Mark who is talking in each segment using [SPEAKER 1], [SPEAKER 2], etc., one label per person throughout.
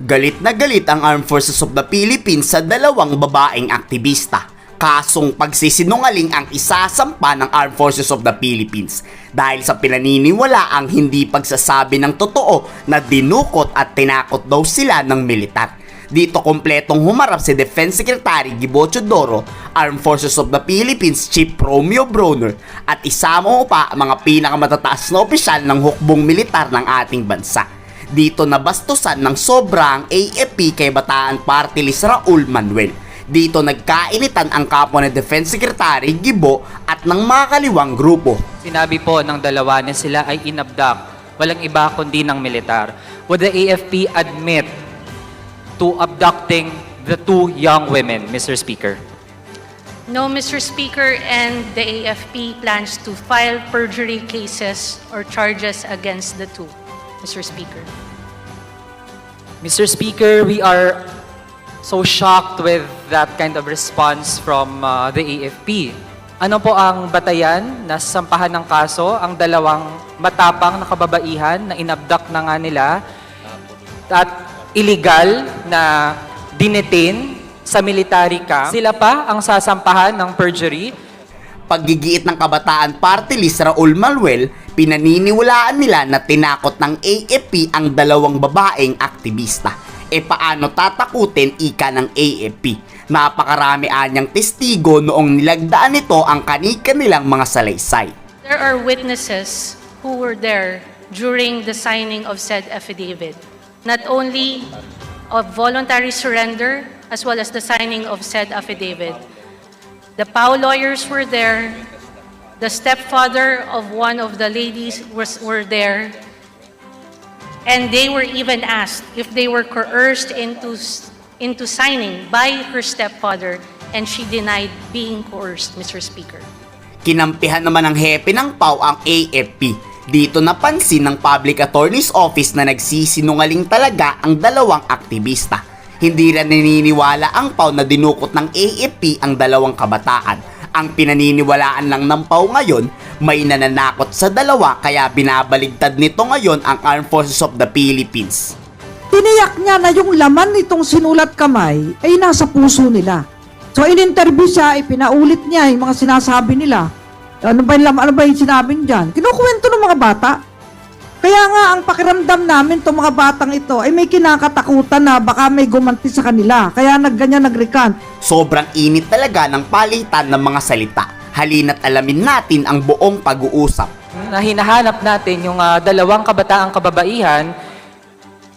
[SPEAKER 1] Galit na galit ang Armed Forces of the Philippines sa dalawang babaeng aktivista. Kasong pagsisinungaling ang isasampa ng Armed Forces of the Philippines dahil sa pinaniniwala ang hindi pagsasabi ng totoo na dinukot at tinakot daw sila ng militar. Dito kompletong humarap si Defense Secretary Gibo Chodoro, Armed Forces of the Philippines Chief Romeo Broner at isama mo pa ang mga pinakamatataas na opisyal ng hukbong militar ng ating bansa. Dito nabastusan ng sobrang AFP kay Bataan Party List Raul Manuel. Dito nagkainitan ang kapwa ni Defense Secretary Gibo at ng mga kaliwang grupo.
[SPEAKER 2] Sinabi po ng dalawa na sila ay inabduct. Walang iba kundi ng militar. Would the AFP admit to abducting the two young women, Mr. Speaker?
[SPEAKER 3] No, Mr. Speaker, and the AFP plans to file perjury cases or charges against the two, Mr. Speaker.
[SPEAKER 2] Mr. Speaker, we are so shocked with that kind of response from uh, the AFP. Ano po ang batayan na sampahan ng kaso? Ang dalawang matapang na kababaihan na inabduct na nga nila at illegal na dinetain sa military camp. Sila pa ang sasampahan ng perjury.
[SPEAKER 1] Paggigiit ng kabataan party list Raul Manuel, pinaniniwalaan nila na tinakot ng AFP ang dalawang babaeng aktivista. E paano tatakutin ika ng AFP? Napakarami anyang testigo noong nilagdaan nito ang kanika nilang mga salaysay.
[SPEAKER 3] There are witnesses who were there during the signing of said affidavit, not only of voluntary surrender as well as the signing of said affidavit. The POW lawyers were there, the stepfather of one of the ladies was, were there, and they were even asked if they were coerced into, into signing by her stepfather, and she denied being coerced, Mr. Speaker.
[SPEAKER 1] Kinampihan naman ng hepe ng PAW ang AFP. Dito napansin ng Public Attorney's Office na nagsisinungaling talaga ang dalawang aktivista. Hindi rin naniniwala ang PAW na dinukot ng AFP ang dalawang kabataan. Ang pinaniniwalaan lang ng PAW ngayon, may nananakot sa dalawa kaya binabaligtad nito ngayon ang Armed Forces of the Philippines.
[SPEAKER 4] Tiniyak niya na yung laman nitong sinulat kamay ay nasa puso nila. So in-interview siya, ipinaulit niya yung mga sinasabi nila. Ano ba yung ano ba yung sinabi niyan? Kinukuwento ng mga bata. Kaya nga ang pakiramdam namin itong mga batang ito ay may kinakatakutan na baka may gumanti sa kanila. Kaya nagganyan nagrikan.
[SPEAKER 1] Sobrang init talaga ng palitan ng mga salita. Halina't alamin natin ang buong pag-uusap.
[SPEAKER 2] na hinahanap natin yung ah, dalawang kabataang kababaihan,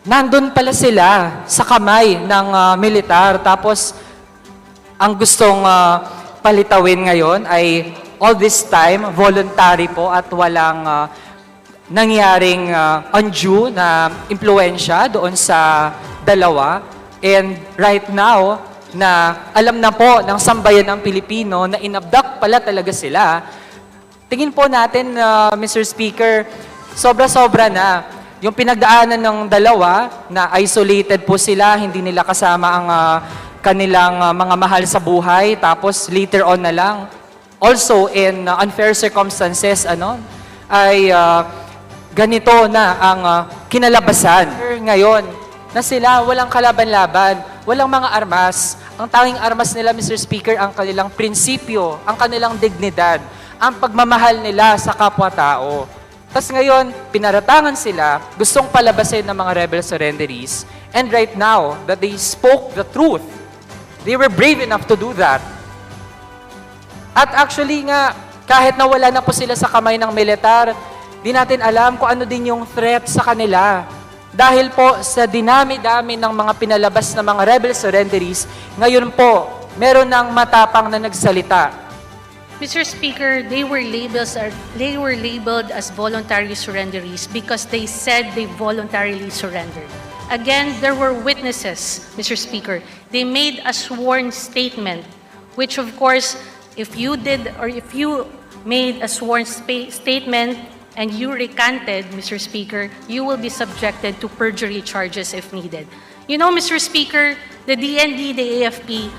[SPEAKER 2] nandun pala sila sa kamay ng ah, militar. Tapos, ang gustong ah, palitawin ngayon ay all this time, voluntary po at walang ah, nangyaring uh, undue na impluensya doon sa dalawa. And right now, na alam na po ng sambayan ng Pilipino na inabduct pala talaga sila, tingin po natin, uh, Mr. Speaker, sobra-sobra na. Yung pinagdaanan ng dalawa na isolated po sila, hindi nila kasama ang uh, kanilang uh, mga mahal sa buhay, tapos later on na lang, also in uh, unfair circumstances, ano, ay uh, ganito na ang uh, kinalabasan. Ngayon, na sila walang kalaban-laban, walang mga armas. Ang tanging armas nila, Mr. Speaker, ang kanilang prinsipyo, ang kanilang dignidad, ang pagmamahal nila sa kapwa-tao. Tapos ngayon, pinaratangan sila, gustong palabasin ng mga rebel surrenderies, and right now, that they spoke the truth, they were brave enough to do that. At actually nga, kahit nawala na po sila sa kamay ng militar, di natin alam kung ano din yung threat sa kanila. Dahil po sa dinami-dami ng mga pinalabas na mga rebel surrenderies, ngayon po, meron ng matapang na nagsalita.
[SPEAKER 3] Mr. Speaker, they were labeled as, they were labeled as voluntary surrenderies because they said they voluntarily surrendered. Again, there were witnesses, Mr. Speaker. They made a sworn statement, which of course, if you did or if you made a sworn statement and you recanted, Mr. Speaker, you will be subjected to perjury charges if needed. You know, Mr. Speaker, the DND, the AFP,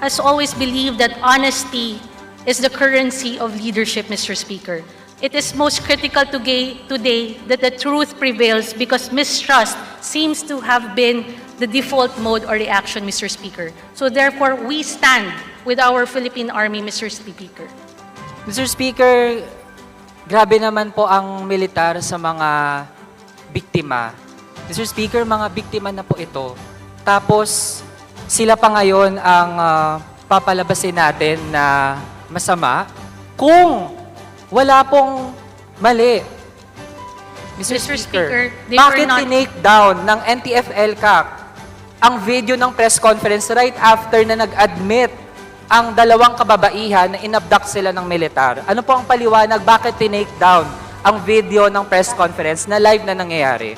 [SPEAKER 3] has always believed that honesty is the currency of leadership, Mr. Speaker. It is most critical today, that the truth prevails because mistrust seems to have been the default mode or reaction, Mr. Speaker. So therefore, we stand with our Philippine Army, Mr. Speaker.
[SPEAKER 2] Mr. Speaker, grabe naman po ang militar sa mga biktima. Mr. Speaker, mga biktima na po ito. Tapos, sila pa ngayon ang ah, papalabasin natin na masama kung wala pong mali. Mr.
[SPEAKER 3] Mr.
[SPEAKER 2] Speaker,
[SPEAKER 3] Speaker,
[SPEAKER 2] bakit
[SPEAKER 3] not-
[SPEAKER 2] tinake down ng NTF-ELCAC ang video ng press conference right after na nag-admit ang dalawang kababaihan na inabduct sila ng militar. Ano po ang paliwanag? Bakit tinake down ang video ng press conference na live na nangyayari?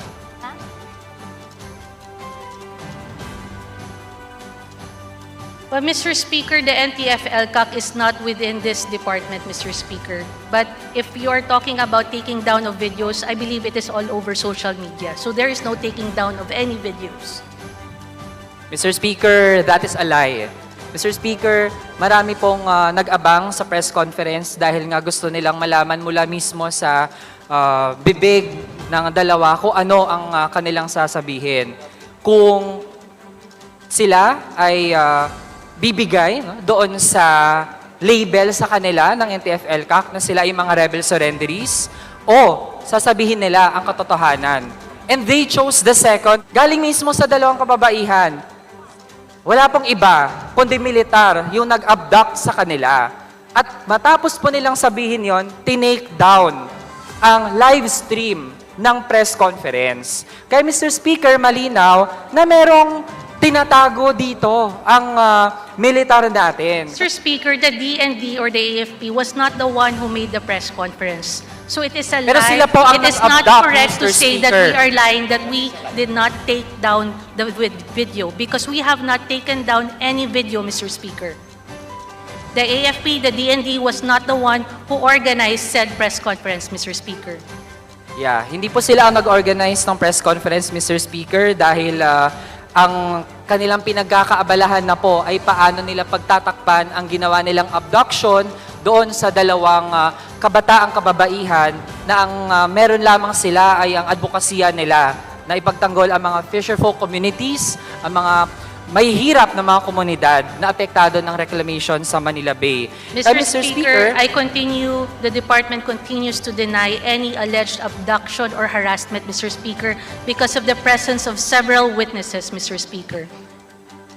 [SPEAKER 3] Well, Mr. Speaker, the NTF-ELCAC is not within this department, Mr. Speaker. But if you are talking about taking down of videos, I believe it is all over social media. So there is no taking down of any videos.
[SPEAKER 2] Mr. Speaker, that is a lie. Mr. Speaker, marami pong ah, nag-abang sa press conference dahil nga gusto nilang malaman mula mismo sa ah, bibig ng dalawa kung ano ang ah, kanilang sasabihin. Kung sila ay ah, bibigay no, doon sa label sa kanila ng NTF-ELCAC na sila ay mga rebel surrenderies o sasabihin nila ang katotohanan. And they chose the second. Galing mismo sa dalawang kababaihan. Wala pong iba, kundi militar, yung nag-abduct sa kanila. At matapos po nilang sabihin yon, tinake down ang live stream ng press conference. Kaya Mr. Speaker, malinaw na merong tinatago dito ang ah, militar natin.
[SPEAKER 3] Mr. Speaker, the DND or the AFP was not the one who made the press conference. So it is a
[SPEAKER 2] Pero
[SPEAKER 3] lie.
[SPEAKER 2] sila po ang
[SPEAKER 3] it is not
[SPEAKER 2] nag-abduct,
[SPEAKER 3] correct to
[SPEAKER 2] Mr.
[SPEAKER 3] say that we
[SPEAKER 2] Speaker.
[SPEAKER 3] are lying, that we did not take down the vid- video because we have not taken down any video, Mr. Speaker. The AFP, the DND was not the one who organized said press conference, Mr. Speaker.
[SPEAKER 2] Yeah, hindi po sila ang nag-organize ng press conference, Mr. Speaker, dahil ah, ang kanilang pinagkakaabalahan na po ay paano nila pagtatakpan ang ginawa nilang abduction doon sa dalawang ah, kabataang kababaihan na ang ah, meron lamang sila ay ang advokasya nila na ipagtanggol ang mga fisherfolk communities, ang mga may hirap na mga komunidad na apektado ng reclamation sa Manila Bay.
[SPEAKER 3] Mr.
[SPEAKER 2] Kaya,
[SPEAKER 3] Speaker, I continue, the department continues to deny any alleged abduction or harassment, Mr. Speaker, because of the presence of several witnesses, Mr. Speaker.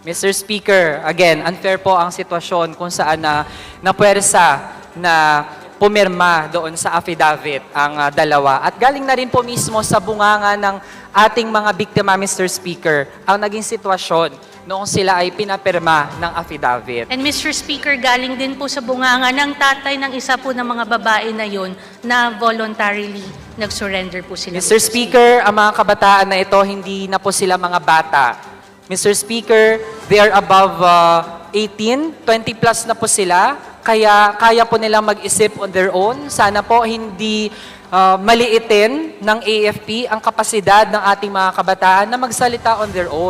[SPEAKER 2] Mr. Speaker, again, unfair po ang sitwasyon kung saan na napwersa na pumirma doon sa affidavit ang ah, dalawa. At galing na rin po mismo sa bunganga ng ating mga biktima, Mr. Speaker, ang naging sitwasyon noong sila ay pinapirma ng affidavit.
[SPEAKER 3] And Mr. Speaker, galing din po sa bunganga ng tatay ng isa po ng mga babae na yon na voluntarily nag-surrender po sila.
[SPEAKER 2] Mr. Speaker, ang mga kabataan na ito, hindi na po sila mga bata. Mr. Speaker, they are above uh, 18, 20 plus na po sila, kaya kaya po nilang mag-isip on their own. Sana po hindi uh, maliitin ng AFP ang kapasidad ng ating mga kabataan na magsalita on their own.